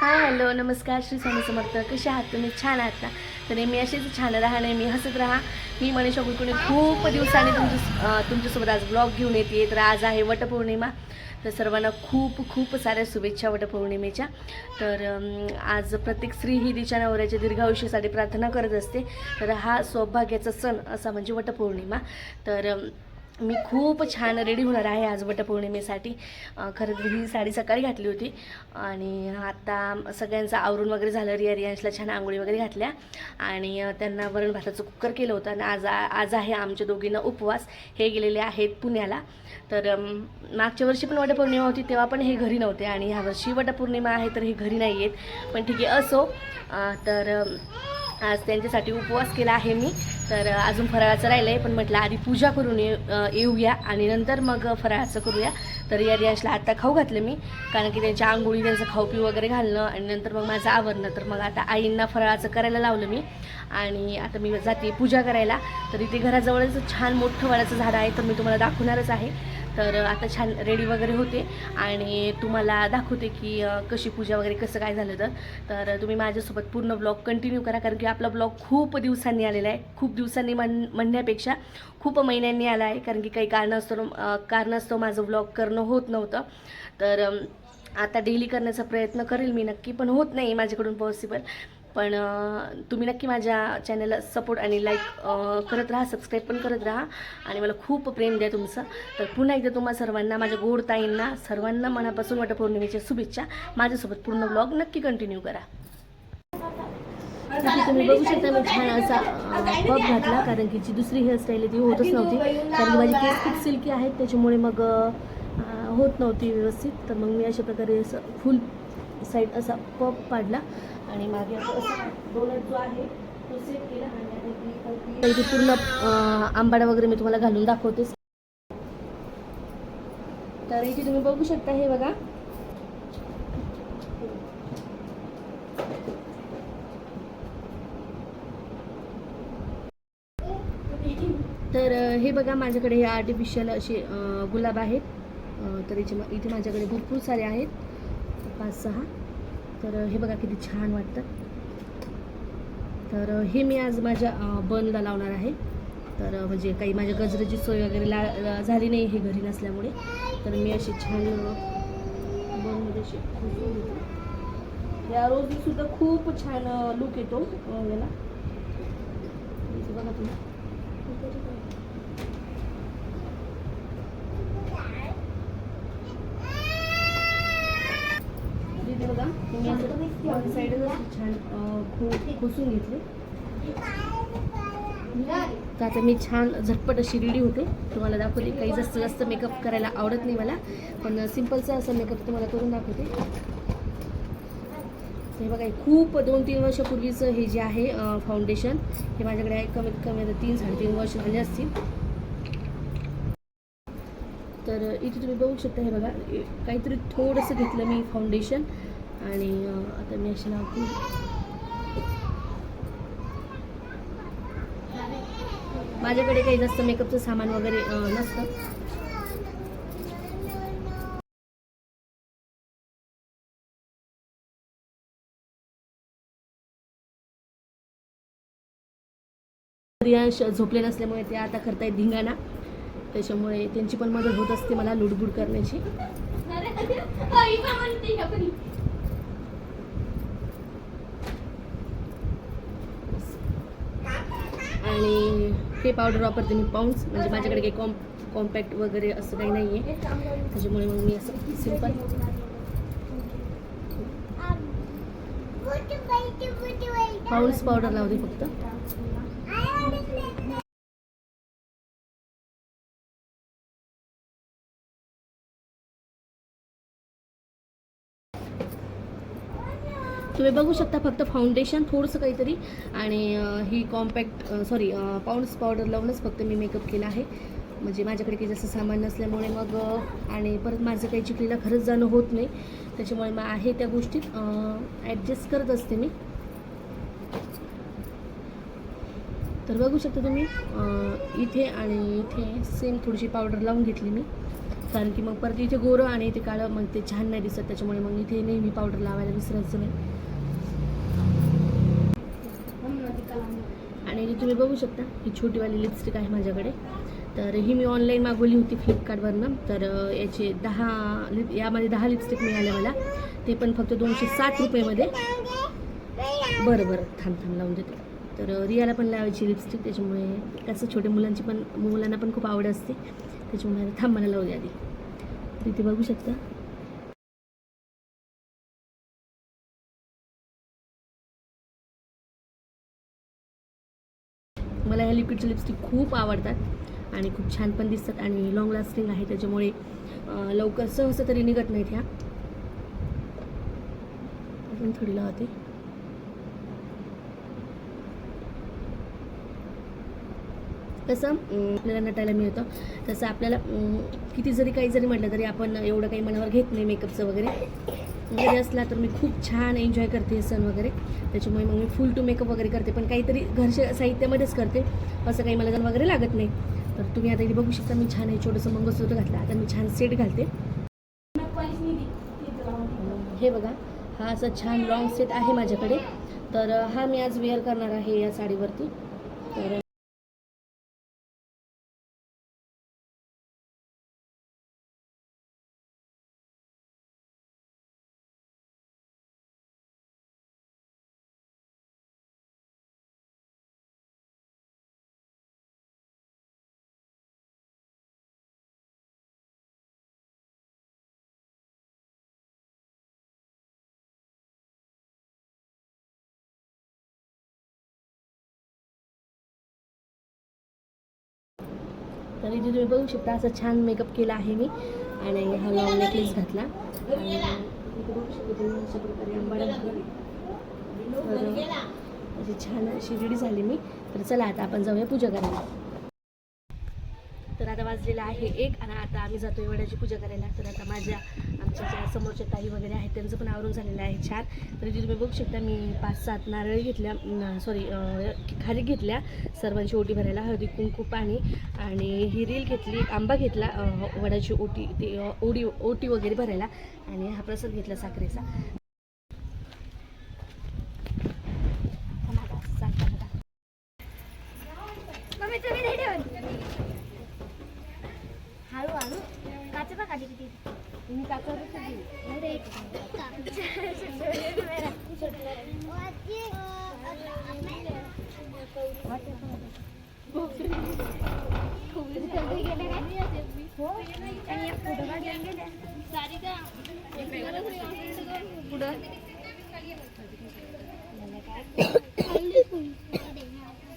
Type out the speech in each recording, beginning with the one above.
Hi hello नमस्कार श्री स्वामी समर्थ. कसे आहात तुम्ही? छान आहात ना? तर नेहमी असेच छान राहा नेहमी हसत राहा. मी मनीषा कुलकर्णी. खूप दिवसांनी तुमच्या तुमच्यासोबत आज ब्लॉग घेऊन येते. तर आज आहे वटपौर्णिमा. तर सर्वांना खूप खूप साऱ्या शुभेच्छा वटपौर्णिमेच्या. तर आज प्रत्येक स्त्री ही तिच्या नवऱ्याच्या दीर्घायुष्यासाठी प्रार्थना करत असते. तर हा सौभाग्याचा सण असा म्हणजे वटपौर्णिमा. तर मी खूप छान रेडी होणार आहे आज वटपौर्णिमेसाठी. खरं तर ही साडी सकाळी घातली होती. आणि आता सगळ्यांचं आवरून वगैरे झालं रिया रियांशला छान आंघोळी वगैरे घातल्या. आणि त्यांना वरण भाताचं कुकर केलं होतं. आणि आज आज आहे आमच्या दोघींना उपवास. हे गेलेले आहेत पुण्याला. तर मागच्या वर्षी पण वटपौर्णिमा होती तेव्हा पण हे घरी नव्हते. आणि ह्या वर्षी वटपौर्णिमा आहे तर हे घरी नाही आहेत पण ठीक आहे असो. तर आज त्यांच्यासाठी उपवास केला आहे मी. तर अजून फराळाचं राहिलं आहे पण म्हटलं आधी पूजा करून येऊया आणि नंतर मग फराळाचं करूया. तर या रियांशला आत्ता खाऊ घातलं मी कारण की त्यांच्या आंघोळी त्यांचं खाऊ पिऊ वगैरे घालणं आणि नंतर मग माझं आवरणं तर मग आता आईंना फराळाचं करायला लावलं मी आणि आता मी जाते पूजा करायला. तर इथे घराजवळच छान मोठं वडाचं झाड आहे तर मी तुम्हाला दाखवणारच आहे. तर आता छान रेडी वगैरे होते. आणि तुम्हाला दाखवते की कशी पूजा वगैरे कसं काय झालं तर तर तुम्ही माझ्यासोबत पूर्ण ब्लॉग कंटिन्यू करा कारण की आपला ब्लॉग खूप दिवसांनी आलेला आहे. खूप दिवसांनी म्हण म्हणण्यापेक्षा खूप महिन्यांनी आला आहे कारण की काही कारणास्तव कारणास्तव माझं ब्लॉग करणं होत नव्हतं. तर आता डेली करण्याचा प्रयत्न करेल मी नक्की पण होत नाही माझ्याकडून पॉसिबल पण तुम्ही नक्की माझ्या चॅनलला सपोर्ट आणि लाईक करत राहा सबस्क्राईब पण करत राहा. आणि मला खूप प्रेम द्या तुमचं. तर पुन्हा एकदा तुम्हा सर्वांना माझ्या गोड ताईंना सर्वांना मनापासून वटपौर्णिमेच्या शुभेच्छा. माझ्यासोबत पूर्ण ब्लॉग नक्की कंटिन्यू करा. तुम्ही बघू शकता मी छान असा पप घातला. कारण की जी दुसरी हेअरस्टाईल आहे ती होतच नव्हती. कारण की माझी केस खूप सिल्की आहेत. त्याच्यामुळे मग होत नव्हती व्यवस्थित. तर मग मी अशा प्रकारे असं फुल साईड असा पप पाडला. आणि मागे असं असं डोनट जो आहे तो सेट केला आणि तर इथे पूर्ण आंबाडा वगैरे मी तुम्हाला घालून दाखवते. तर इथे तुम्ही बघू शकता हे बघा. तर हे बघा माझ्याकडे हे आर्टिफिशियल असे गुलाब आहेत. तर इथे इथे माझ्याकडे भरपूर सारे आहेत. पाच सहा. तर हे बघा किती छान वाटतं. तर हे मी आज माझ्या बनला लावणार आहे. तर म्हणजे काही माझ्या गजरेची सोय वगैरे ला झाली नाही हे घरी नसल्यामुळे. तर मी अशी छान बनमध्ये अशी या रोजी सुद्धा खूप छान लुक येतो याला. बघा तुम्ही इथे बघा तुम्ही असं वन साईडच छान खो खोसून घेतले. तर आता मी छान झटपट अशी रेडी होते. तुम्हाला दाखवते काही जास्त जास्त मेकअप करायला आवडत नाही मला पण सिम्पलचा असा मेकअप तुम्हाला करून दाखवते. हे बघा खूप दोन तीन वर्षापूर्वीचं हे जे आहे फाउंडेशन हे माझ्याकडे आहे कमीत कमी आता तीन साडेतीन वर्ष झाले असतील. तर इथे तुम्ही बघू शकता हे बघा काहीतरी थोडंसं घेतलं मी फाउंडेशन आणि आता मी अशी लावते माझ्याकडे काही जास्त मेकअपचं सामान वगैरे नसतं. रियाश झोपले नसल्यामुळे ते आता करतायत धिंगाणा. त्याच्यामुळे त्यांची पण मदत होत असते मला लुडबुड करण्याची. आणि हे पावडर वापरते मी पाऊंड्स म्हणजे माझ्याकडे काही कॉम कॉम्पॅक्ट वगैरे असं काही नाही आहे त्याच्यामुळे मग मी असं सिंपल पाऊंड्स पावडर लावते फक्त. तुम्ही बघू शकता फक्त फाउंडेशन थोडंसं काहीतरी. आणि ही कॉम्पॅक्ट सॉरी पाऊंड्स पावडर लावूनच फक्त मी मेकअप केला आहे. म्हणजे माझ्याकडे काही जास्त सामान नसल्यामुळे मग आणि परत माझं काही चिखलीला खरंच जाणं होत नाही. त्याच्यामुळे मग आहे त्या गोष्टीत. ॲडजस्ट करत असते मी. तर बघू शकता तुम्ही इथे आणि इथे सेम थोडीशी पावडर लावून घेतली मी. कारण की मग परत इथे गोरं आणि इथे काळं मग ते छान नाही दिसत. त्याच्यामुळे मग इथे नेहमी पावडर लावायला विसरायचं नाही. आहे तुम्ही बघू शकता ही छोटीवाली लिपस्टिक आहे माझ्याकडे. तर ही मी ऑनलाईन मागवली होती फ्लिपकार्टवरनं. तर याचे दहा लिप यामध्ये दहा लिपस्टिक मिळाल्या मला. ते पण फक्त दोनशे सात रुपयेमध्ये. बरं बरं. थांब थांब लावून देते. तर रियाला पण लावायची लिपस्टिक त्याच्यामुळे कसं छोट्या मुलांची पण मुलांना पण खूप आवड असते. त्याच्यामुळे थांब मला लावू द्या आधी. तिथे बघू शकता. ह्या लिक्विडचे लिपस्टिक खूप आवडतात आणि खूप छान पण दिसतात आणि लॉंग लास्टिंग आहे त्याच्यामुळे लवकर सहसा तरी निघत नाहीत ह्या. पण थोडी लावते. कसं आपल्याला नटायला मिळतं. तसं आपल्याला किती जरी काही जरी म्हटलं तरी आपण एवढं काही मनावर घेत नाही मेकअपचं वगैरे. घरी असला तर मी खूप छान एन्जॉय करते हे सण वगैरे. त्याच्यामुळे मग मी फुल टू मेकअप वगैरे करते. पण काहीतरी घरच्या साहित्यामध्येच करते. असं काही मला गण वगैरे लागत नाही. तर तुम्ही आता इथे बघू शकता मी छान हे छोटंसं मंगळसूत्र घातलं. आता मी छान सेट घालते. हे बघा हा असा छान लॉंग सेट आहे माझ्याकडे. तर हा मी आज वेअर करणार आहे या साडीवरती. तर तर इथे तुम्ही बघू शकता असं छान मेकअप केला आहे मी. आणि हा लॉंग नेकलेस घातला. अशी छान अशी रेडी झाली मी. तर चला आता आपण जाऊया पूजा करायला. तर आता वाजलेला आहे एक. आणि आता आम्ही जातोय वड्याची पूजा करायला. तर आता माझ्या आमच्या ज्या समोरच्या ताई वगैरे आहेत. त्यांचं पण आवरून झालेलं आहे छान. तर इथे तुम्ही बघू शकता मी पाच सात नारळ घेतल्या. सॉरी खारी घेतल्या. सर्वांची ओटी भरायला. हळदी कुंकू पाणी. आणि ही रील घेतली आंबा घेतला वड्याची वडाची ओटी ते ओडी ओटी वगैरे भरायला. आणि हा प्रसाद घेतला साखरेचा मम्मी तुम्ही नाही ठेवत हळू हळू काच बघ आधी किती मी काचावर हो आणि एक फोटो काढून गेले पुढं मी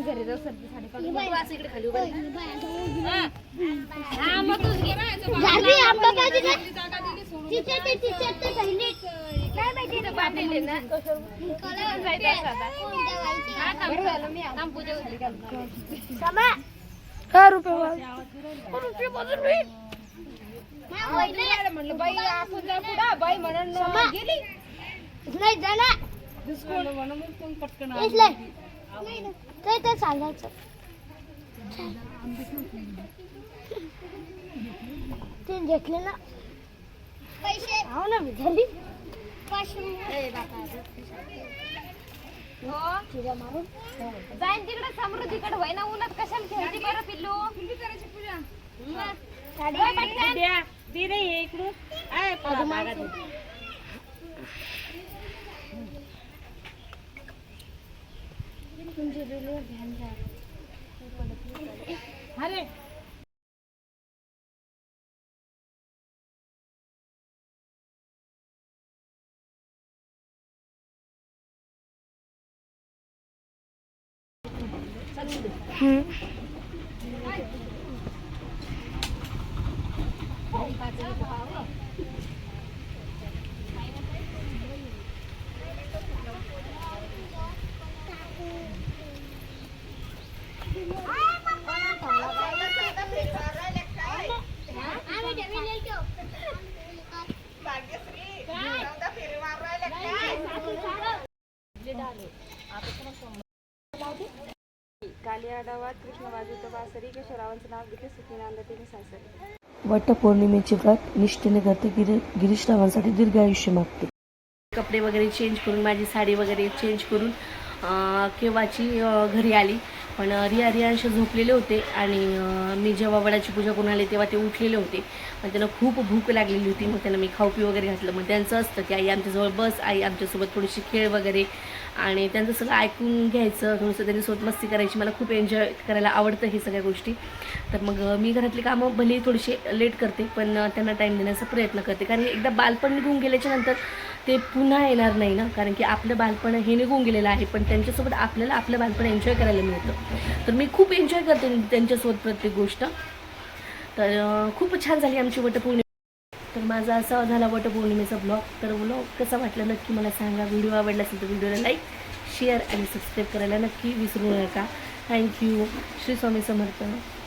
घरी जाऊ सर्दी साडी तू असं इकडे खाली ना टीचर ते माहिती ना. रुपये म्हणलं बाई आपण जा पुढं बाई म्हणून गेली नाही जाना इसले ते ते चालायचं ते घेतले ना पैसे हो. ना मी झाली मारून जाईन. तिकडे समृद्धीकडे होय ना उन्हात कशाला खेळती बरं पिल्लू ती नाही आहे इकडून आहे पहा बागा अरे. हम्म. काली डावात कृष्ण वाजवतो बासरी केशवरावांचं नाव घेते सुखी नांदा ते सासरी. वटपौर्णिमेचे व्रत निष्ठेने करते. गिरी गिरीश दीर्घ आयुष्य मागते. कपडे वगैरे चेंज करून माझी साडी वगैरे चेंज करून केव्हाची घरी आली. पण रिया रियांश झोपलेले होते आणि मी जेव्हा वडाची पूजा करून आले तेव्हा ते उठलेले होते. मग त्यांना खूप भूक लागलेली होती मग त्यांना मी खाऊपी वगैरे घातलं. मग त्यांचं असतं की आई आमच्याजवळ बस आई आमच्यासोबत थोडीशी खेळ वगैरे. आणि त्यांचं सगळं ऐकून घ्यायचं थोडंसं त्यांनी सोबत मस्ती करायची. मला खूप एन्जॉय करायला आवडतं हे सगळ्या गोष्टी. तर मग मी घरातली कामं भले थोडीशी लेट करते पण त्यांना टाईम देण्याचा प्रयत्न करते. कारण एकदा बालपण निघून गेल्याच्यानंतर ते पुन्हा येणार नाही ना कारण की आपलं बालपण हे निघून गेलेलं आहे पण त्यांच्यासोबत आपल्याला आपलं बालपण एन्जॉय करायला मिळतं. तर मी खूप एन्जॉय करते त्यांच्यासोबत प्रत्येक गोष्ट. तर खूप छान झाली आमची वटपौर्णिमा. तर माझा असा झाला वटपौर्णिमेचा ब्लॉग तर ब्लॉग कसा वाटला नक्की मला सांगा. व्हिडिओ आवडला असेल तर व्हिडिओला लाईक शेअर आणि सबस्क्राईब करायला नक्की विसरू नका. Thank you Shri Swami Samarth.